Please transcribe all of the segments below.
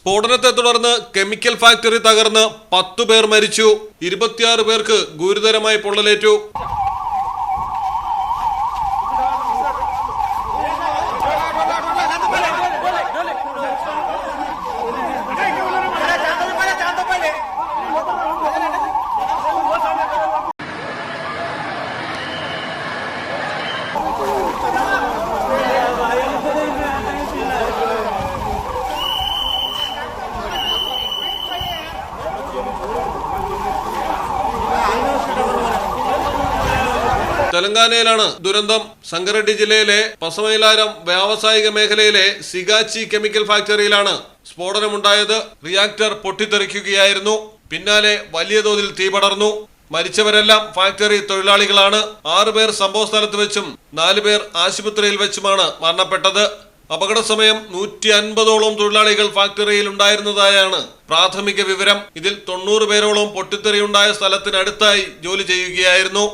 സ്ഫോടനത്തെ തുടർന്ന് chemical factory തകർന്ന് പത്തു പേർ മരിച്ചു. ഇരുപത്തിയാറ് പേർക്ക് ഗുരുതരമായി പൊള്ളലേറ്റു. തെലങ്കാനയിലാണ് ദുരന്തം. സംഗറെഡ്ഡി ജില്ലയിലെ പസമൈലാരം വ്യാവസായിക മേഖലയിലെ സിഗാച്ചി കെമിക്കൽ ഫാക്ടറിയിലാണ് സ്ഫോടനമുണ്ടായത്. റിയാക്ടർ പൊട്ടിത്തെറിക്കുകയായിരുന്നു. പിന്നാലെ വലിയ തോതിൽ തീ പടർന്നു. മരിച്ചവരെല്ലാം ഫാക്ടറി തൊഴിലാളികളാണ്. ആറുപേർ സംഭവ സ്ഥലത്ത് വെച്ചും നാലുപേർ ആശുപത്രിയിൽ വെച്ചുമാണ് മരണപ്പെട്ടത്. അപകട സമയം നൂറ്റി അൻപതോളം തൊഴിലാളികൾ ഫാക്ടറിയിൽ ഉണ്ടായിരുന്നതായാണ് പ്രാഥമിക വിവരം. ഇതിൽ തൊണ്ണൂറ് പേരോളം പൊട്ടിത്തെറിയുണ്ടായ സ്ഥലത്തിനടുത്തായി ജോലി ചെയ്യുകയായിരുന്നു.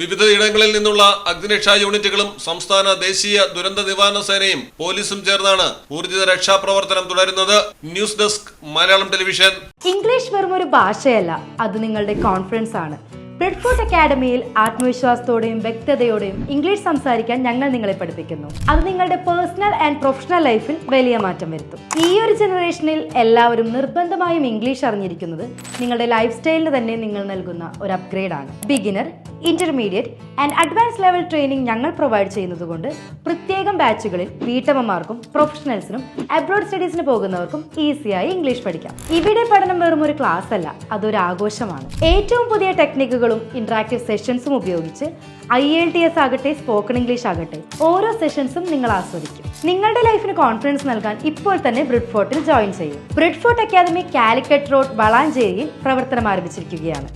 വിവിധ ഇടങ്ങളിൽ നിന്നുള്ള അഗ്നിരക്ഷാ യൂണിറ്റുകളും സംസ്ഥാന ദേശീയ ദുരന്ത നിവാരണ സേനയും പോലീസും ചേർന്നാണ് ഊർജിത രക്ഷാപ്രവർത്തനം തുടരുന്നത്. News desk Malayalam television. English വെറും ഒരു ഭാഷയല്ല. അത് നിങ്ങളുടെ കോൺഫിഡൻസ് ആണ് ബ്രെഡ്ഫോർട്ട് അക്കാഡമിയിൽ ആത്മവിശ്വാസത്തോടെയും വ്യക്തതയോടെയും ഇംഗ്ലീഷ് സംസാരിക്കാൻ ഞങ്ങൾ നിങ്ങളെ പഠിപ്പിക്കുന്നു. അത് നിങ്ങളുടെ പേഴ്സണൽ ആൻഡ് പ്രൊഫഷണൽ ലൈഫിൽ വലിയ മാറ്റം വരുത്തും. ഈ ഒരു ജനറേഷനിൽ എല്ലാവരും നിർബന്ധമായും ഇംഗ്ലീഷ് അറിഞ്ഞിരിക്കുന്നത് നിങ്ങളുടെ ലൈഫ് സ്റ്റൈലിന് തന്നെ നിങ്ങൾ നൽകുന്ന ഒരു അപ്ഗ്രേഡ് ആണ്. Beginner intermediate and advance level training ഞങ്ങൾ പ്രൊവൈഡ് ചെയ്യുന്നതുകൊണ്ട് പ്രത്യേകം ബാച്ചുകളിൽ വീട്ടമ്മമാർക്കും പ്രൊഫഷണൽസിനും അബ്രോഡ് സ്റ്റഡീസിന് പോകുന്നവർക്കും ഈസിയായി ഇംഗ്ലീഷ് പഠിക്കാം. ഇവിടെ പഠനം വെറും ഒരു ക്ലാസ് അല്ല അതൊരു ആഘോഷമാണ്. ഏറ്റവും പുതിയ ടെക്നിക്കുകളും ഇന്ററാക്റ്റീവ് സെഷൻസും ഉപയോഗിച്ച് ഐ എൽ ടി എസ് ആകട്ടെ സ്പോക്കൺ ഇംഗ്ലീഷ് ആകട്ടെ ഓരോ സെഷൻസും നിങ്ങൾ ആസ്വദിക്കും. നിങ്ങളുടെ ലൈഫിന് കോൺഫിഡൻസ് നൽകാൻ ഇപ്പോൾ തന്നെ ബ്രിഡ്ഫോർട്ടിൽ ജോയിൻ ചെയ്യും. ബ്രിഡ്ഫോർട്ട് അക്കാദമി കാലിക്കറ്റ് റോഡ് വളാഞ്ചേരിയിൽ പ്രവർത്തനം ആരംഭിച്ചിരിക്കുകയാണ്.